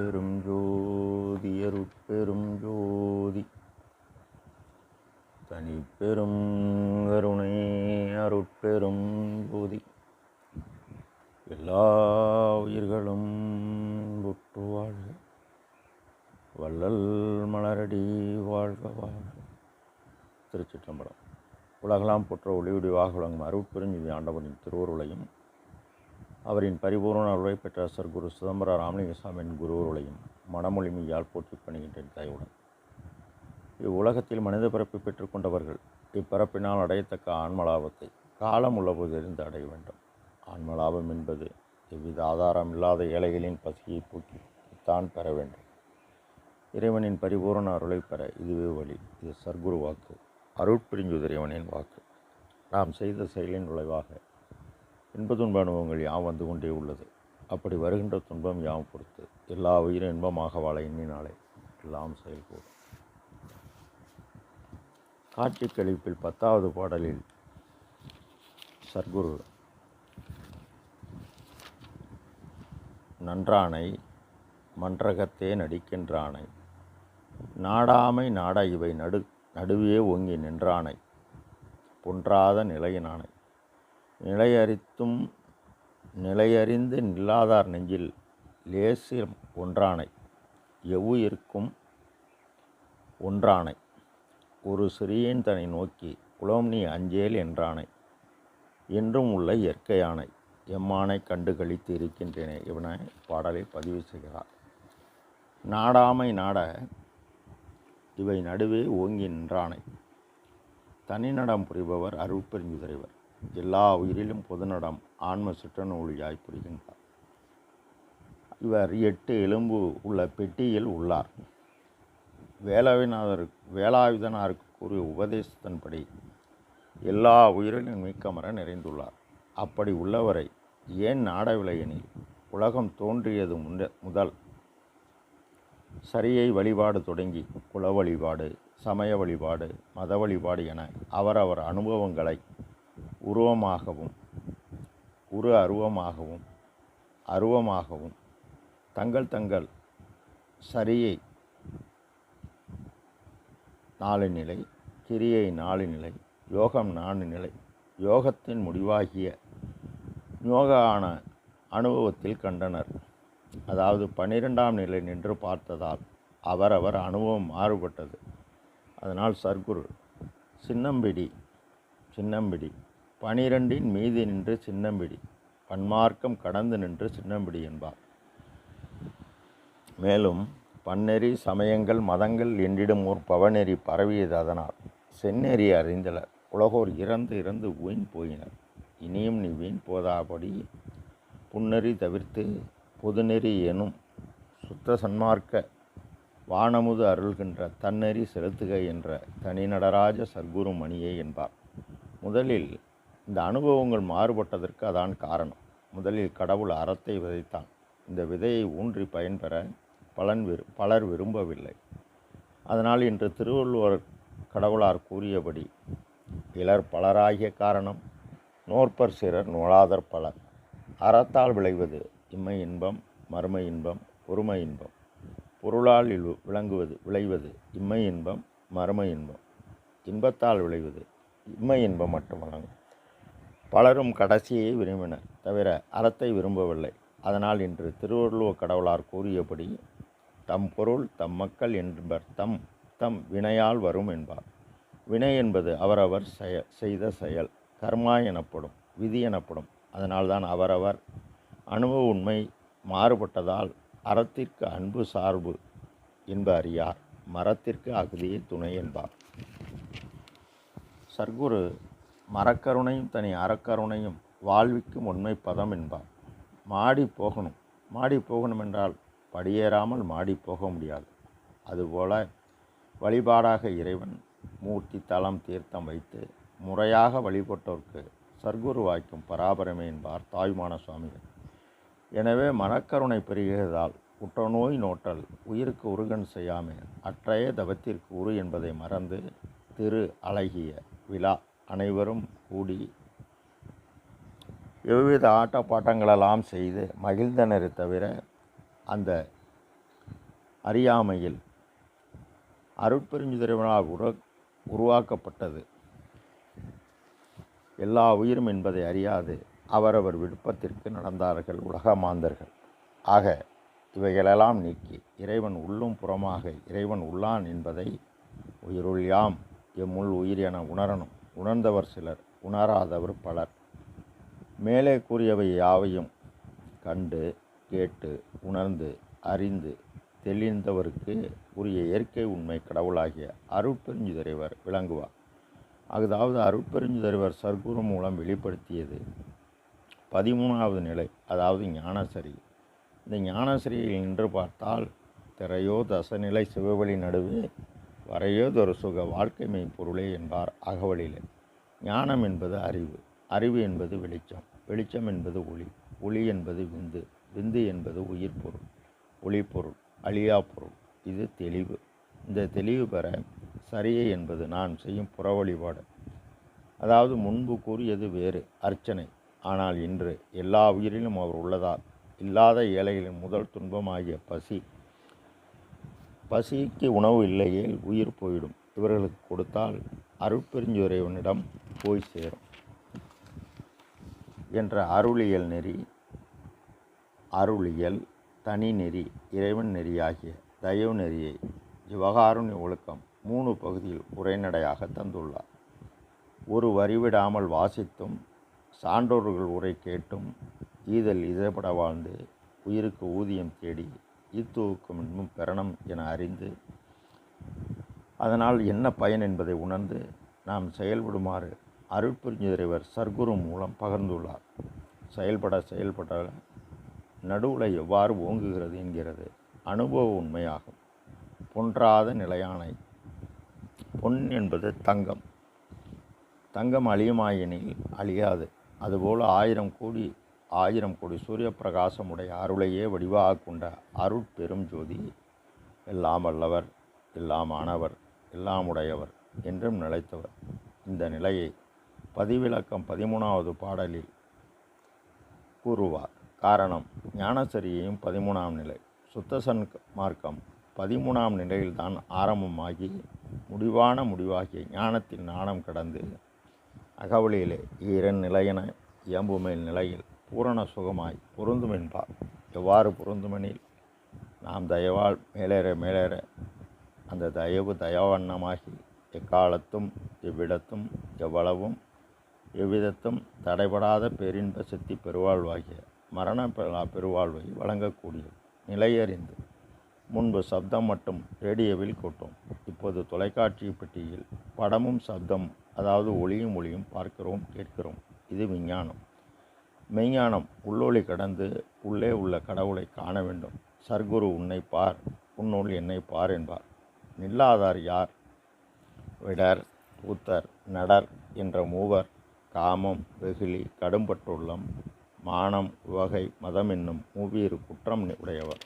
அருட்பெரும் ஜோதி அருட்பெரும் ஜோதி. தனிப்பெரும் கருணை அருட்பெரும் ஜோதி. எல்லா உயிர்களும் புட்டு வாழ்க. வள்ளல் மலரடி வாழ்க வாழ்க. திருச்சிற்றம்பலம். உலகலாம் போற்ற ஒளியுடி வாக விளங்கும் அருட்பெருஞ்சுதி ஆண்டவனின் திருவருளையும் அவரின் பரிபூர்ண அருளை பெற்ற சர்க்குரு சிதம்பர ராமலிங்கசாமியின் குருவருளையும் மனமொழிமையால் போற்றி பணிகின்றேன் தாயுடன். இவ்வுலகத்தில் மனித பிறப்பு பெற்றுக்கொண்டவர்கள் இப்பிறப்பினால் அடையத்தக்க ஆன்மலாபத்தை காலம் உள்ளபோது இருந்து அடைய வேண்டும். ஆன்மலாபம் என்பது எவ்வித ஆதாரம் இல்லாத ஏழைகளின் பசியை போக்கி தான் பெற வேண்டும். இறைவனின் பரிபூரண அருளை பெற இதுவே வழி. இது சர்க்குரு வாக்கு. அருட்பிரிஞ்சு இறைவனின் வாக்கு. நாம் செய்த செயலின் விளைவாக இன்ப துன்ப அனுபவங்கள் யாம் வந்து கொண்டே உள்ளது. அப்படி வருகின்ற துன்பம் யாம் பொறுத்து எல்லா உயிரும் இன்பமாக வாழ எண்ணினாலே எல்லாம் செயல்கூடும் காட்சி கழிப்பில் பத்தாவது பாடலில் சர்க்குரு நன்றானை மன்றகத்தே நடிக்கின்றானை நாடாமை நாட இவை நடு நடுவே ஓங்கி நின்றானை பொன்றாத நிலையினானை நிலையறித்தும் நிலையறிந்து நில்லாதார் நெஞ்சில் லேசில் ஒன்றானை எவ்வுயிர்க்கும் ஒன்றானை? ஒரு சிறியன் தன்னை நோக்கி குலம் நீ அஞ்சேல் என்றானை என்றும் உள்ள இயற்கையானை எம்மானை கண்டு கழித்து இருக்கின்றேனே இவனை பாடலை பதிவு செய்கிறார். நாடாமை நாட இவை நடுவே ஓங்கி நின்றானை. தனிநடம் புரிபவர் அருட்பெருஞ்சுதிரைவர் எல்லா உயிரிலும் பொதுநடம் ஆன்ம சுற்றநூலியாய் புரிகின்றார். இவர் எட்டு எலும்பு உள்ள பெட்டியில் உள்ளார். வேலாவிநாதர் வேலாயுதனாருக்கு கூறிய உபதேசத்தின்படி எல்லா உயிரிலும் மீக்கமர நிறைந்துள்ளார். அப்படி உள்ளவரை ஏன் நாடவில்லை எனில் உலகம் தோன்றியது முன் முதல். சரியை வழிபாடு தொடங்கி குல வழிபாடு சமய வழிபாடு மத வழிபாடு என அவரவர் அனுபவங்களை உருவமாகவும் உரு அருவமாகவும் அருவமாகவும் தங்கள் தங்கள் சரியை நாலு நிலை கிரியை நாலு நிலை யோகம் நாலு நிலை யோகத்தின் முடிவாகிய யோகான அனுபவத்தில் கண்டனர். அதாவது பன்னிரெண்டாம் நிலை நின்று பார்த்ததால் அவரவர் அனுபவம் மாறுபட்டது. அதனால் சர்க்குரு சின்னம்பிடி சின்னம்பிடி பனிரெண்டின் மீது நின்று சின்னம்பிடி பன்மார்க்கம் கடந்து நின்று சின்னம்பிடி என்பார். மேலும் பன்னெறி சமயங்கள் மதங்கள் என்றிடும் ஓர் பவநெறி பரவியது அதனால் செந்நெறி அறிந்தனர். உலகோர் இறந்து இறந்து வீண் போயினர். இனியும் நீ வீண் போதாபடி புன்னெறி தவிர்த்து பொதுநெறி எனும் சுத்த சன்மார்க்க வானமுது அருள்கின்ற தன்னெறி செலுத்துக என்ற தனிநடராஜ சர்க்குரு மணியே என்பார். முதலில் இந்த அனுபவங்கள் மாறுபட்டதற்கு அதான் காரணம். முதலில் கடவுள் அறத்தை விதைத்தான். இந்த விதையை ஊன்றி பயன்பெற பலன் விரு பலர் விரும்பவில்லை. அதனால் இன்று திருவள்ளுவர் கடவுளார் கூறியபடி இலர் பலராகிய காரணம் நோற்பர் சிறர் நோளாதர் பலர். அறத்தால் விளைவது இம்மை இன்பம் மறுமை இன்பம் பொறுமை இன்பம். பொருளால் இல் விளங்குவது விளைவது இம்மை இன்பம் மறுமை இன்பம். இன்பத்தால் விளைவது இம்மை இன்பம் மட்டும் வழங்கும். பலரும் கடைசியை விரும்பினர் தவிர அறத்தை விரும்பவில்லை. அதனால் இன்று திருவள்ளுவர் கடவுளார் கூறியபடி தம் பொருள் தம் மக்கள் என்பர் தம் தம் வினையால் வரும் என்பார். வினை என்பது அவரவர் செய செய்த செயல். கர்மா எனப்படும் விதி எனப்படும். அதனால்தான் அவரவர் அனுபவ உண்மை மாறுபட்டதால் அறத்திற்கு அன்பு சார்பு என்ப அறியார். மரத்திற்கு அகதியே துணை என்பார். சர்க்குரு மரக்கருணையும் தனி அறக்கருணையும் வாழ்விக்கும் உண்மை பதம் என்பார். மாடி போகணும். மாடி போகணும் என்றால் படியேறாமல் மாடி போக முடியாது. அதுபோல வழிபாடாக இறைவன் மூர்த்தி தலம் தீர்த்தம் வைத்து முறையாக வழிபட்டோர்க்கு சர்க்குரு வாய்க்கும் பராபரமே என்பார் தாய்மான சுவாமிகள் எனவே மனக்கருணை பெருகியதால் உற்றநோய் நோட்டல் உயிருக்கு உருகன் செய்யாமே அற்றைய தவத்திற்கு உரு என்பதை மறந்து திரு அழகிய விழா அனைவரும் கூடி எவ்வித ஆட்டப்பாட்டங்களெல்லாம் செய்து மகிழ்ந்தனரை தவிர அந்த அறியாமையில் அருட்பெருஞ்சு அருட்பெருஞ்சுதிரவனால் உரு உருவாக்கப்பட்டது. எல்லா உயிரும் என்பதை அறியாது அவரவர் விருப்பத்திற்கு நடந்தார்கள் உலக மாந்தர்கள். ஆக இவைகளெல்லாம் நீக்கி இறைவன் உள்ளும் புறமாக இறைவன் உள்ளான் என்பதை உயிருள் யாம் எம்முள் உயிர் என உணரணும். உணர்ந்தவர் சிலர் உணராதவர் பலர். மேலே கூறியவை யாவையும் கண்டு கேட்டு உணர்ந்து அறிந்து தெளிந்தவருக்கு உரிய இயற்கை உண்மை கடவுளாகிய அருட்பெருஞ்சுதறைவர் விளங்குவார். அதாவது அருட்பெருஞ்சுதறைவர் சர்க்குரு மூலம் வெளிப்படுத்தியது பதிமூணாவது நிலை அதாவது ஞானசரி. இந்த ஞானசரியில் நின்று பார்த்தால் திரையோ தசநிலை சிவவழி நடுவே வரையோதொரு சுக வாழ்க்கைமை பொருளே என்பார் அகவலிலே. ஞானம் என்பது அறிவு அறிவு என்பது வெளிச்சம் வெளிச்சம் என்பது ஒளி ஒளி என்பது விந்து விந்து என்பது உயிர் பொருள் ஒளிப்பொருள் அழியா பொருள் இது தெளிவு. இந்த தெளிவு பெற சரியை என்பது நான் செய்யும் புற வழிபாடு அதாவது முன்பு கூறியது வேறு அர்ச்சனை. ஆனால் இன்று எல்லா உயிரிலும் அவர் உள்ளதால் இல்லாத ஏழைகளின் முதல் துன்பமாகிய பசி பசிக்கு உணவு இல்லையேல் உயிர் போயிடும். இவர்களுக்கு கொடுத்தால் அருட்பெருஞ்சுரைவனிடம் போய் சேரும். என்ற அருளியல் நெறி அருளியல் தனி நெறி இறைவன் நெறியாகிய தயவு நெறியை ஜிவகாருண்ய ஒழுக்கம் மூணு பகுதியில் உரைநடையாக தந்துள்ளார். ஒரு வரிவிடாமல் வாசித்தும் சான்றோர்கள் உரை கேட்டும் ஈதல் இதப்பட வாழ்ந்து உயிருக்கு ஊதியம் தேடி ஈத்துவுக்கும் இன்பம் பெறணும் என அறிந்து அதனால் என்ன பயன் என்பதை உணர்ந்து நாம் செயல்படுமாறு அருட்புரிஞ்சிறைவர் சர்க்குரு மூலம் பகிர்ந்துள்ளார். செயல்பட செயல்பட நடுவில் எவ்வாறு ஓங்குகிறது என்கிறது அனுபவ உண்மையாகும். பொன்றாத நிலையானை பொன் என்பது தங்கம். தங்கம் அழியுமாயெனில் அழியாது. அதுபோல் ஆயிரம் கோடி ஆயிரம் கோடி சூரிய பிரகாசமுடைய அருளையே வடிவாக கொண்ட அருட்பெரும் ஜோதி எல்லாம் வல்லவர் எல்லாம் ஆனவர் எல்லாம் உடையவர் என்றும் நிலைத்தவர். இந்த நிலையை பதிவிலக்கம் பதிமூணாவது பாடலில் கூறுவார். காரணம் ஞானசரியையும் பதிமூணாம் நிலை. சுத்தசன் மார்க்கம் பதிமூணாம் நிலையில்தான் ஆரம்பமாகி முடிவான முடிவாகிய ஞானத்தின் நாணம் கடந்து அகவலியிலே ஈரன் நிலையென இயம்புமேல் நிலையில் பூரண சுகமாய் பொருந்தும் என்பார் எவ்வாறு பொருந்துமெனில்? நாம் தயவால் மேலேற மேலேற அந்த தயவு தயவண்ணமாகி எக்காலத்தும் எவ்விடத்தும் எவ்வளவும் எவ்விதத்தும் தடைபடாத பேரின்ப சித்தி பெருவாழ்வாகிய மரண பெருவாழ்வை வழங்கக்கூடிய நிலையறிந்து முன்பு சப்தம் மட்டும் ரேடியோவில் கொட்டோம். இப்போது தொலைக்காட்சி பெட்டியில் படமும் சப்தம் அதாவது ஒளியும் ஒளியும் பார்க்கிறோம் கேட்கிறோம். இது விஞ்ஞானம். மெய்ஞானம் உள்ளொளி கடந்து உள்ளே உள்ள கடவுளை காண வேண்டும். சர்க்குரு உன்னை பார் உன்னுள் என்னை பார் என்பார். நில்லாதார் யார்? விடர் ஊத்தர் நடர் என்ற மூவர் காமம் வெகுளி கடும்பட்டுள்ளம் மானம் உவகை மதம் என்னும் மூவீறு குற்றம் உடையவர்.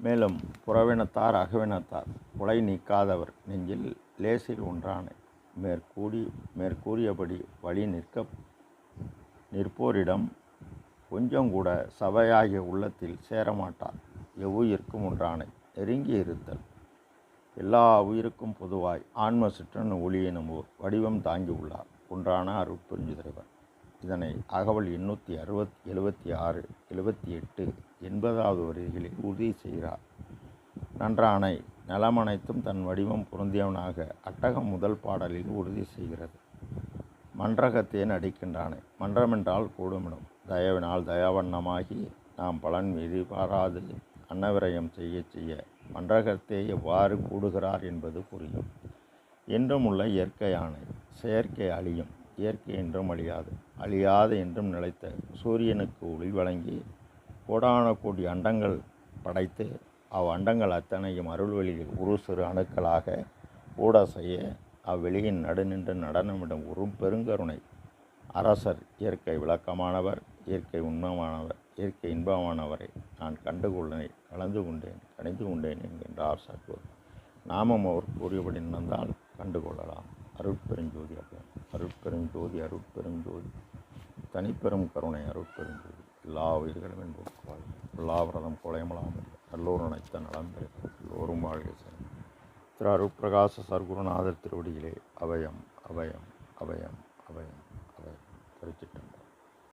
மேலும் புறவினத்தார் அகவினத்தார் கொலை நீக்காதவர் நெஞ்சில் லேசில் ஒன்றான. மேற்கூடி மேற்கூறியபடி வழி நிற்க நிற்போரிடம் கொஞ்சம் கூட சபையாகிய உள்ளத்தில் சேரமாட்டார் எவ்வுயிர்க்கும் ஒன்றானை நெருங்கி இருத்தல். எல்லா உயிருக்கும் பொதுவாய் ஆன்ம சிற்றன் ஒளி எனும் ஓர் வடிவம் தாங்கியுள்ளார் ஒன்றான தலைவர் இதனை அகவல் எண்ணூற்றி அறுபத் எழுபத்தி ஆறு எழுபத்தி எட்டு எண்பதாவது வரிகளில் உறுதி செய்கிறார். நன்றானை நலமனைத்தும் தன் வடிவம் பொருந்தியவனாக அட்டகம் முதல் பாடலில் உறுதி செய்கிறது. மன்றகத்தேன் அடிக்கின்றானே மன்றமென்றால் கூடுமிடும். தயவினால் தயாவண்ணமாகி நாம் பலன் மீது பாராது. அன்னவிரயம் செய்ய செய்ய மன்றகத்தே எவ்வாறு கூடுகிறார் என்பது புரியும். என்றும் உள்ள இயற்கையானை செயற்கை அழியும். இயற்கை என்றும் அழியாது. அழியாது என்றும் நிலைத்த சூரியனுக்கு ஒளி வழங்கி கோடான கோடி அண்டங்கள் படைத்து அவ் அண்டங்கள் அத்தனையும் அருள்வெளியில் ஒரு சிறு அணுக்களாக கூட செய்ய அவ்வெளியின் நடுநின்று நடனமிடும் உறும் பெருங்கருணை. அரசர் இயற்கை விளக்கமானவர் இயற்கை உண்மமானவர் இயற்கை இன்பமானவரை நான் கண்டுகொள்ளேன் கலந்து கொண்டேன் கணிந்து கொண்டேன் என்கின்றார் சர்க்கூர் நாமம் அவர் கூறியபடி நடந்தால் கண்டுகொள்ளலாம். அருட்பெருஞ்சோதி அப்போ அருட்பெருஞ்சோதி அருட்பெருஞ்சோதி. தனிப்பெரும் கருணை அருட்பெருஞ்சோதி. எல்லா உயிர்களும் என்பதற்கு வாழ்க. எல்லா விரதம் குலையமலாம் நல்லோர் நினைத்த நலம் பெறுக. எல்லோரும் வாழ்க திரு அருட்பிரகாச சர்க்குருநாதர் திருவடிகளே அபயம் அபயம் அபயம் அபயம் அபயம் திருச்சிட்டம்பலம்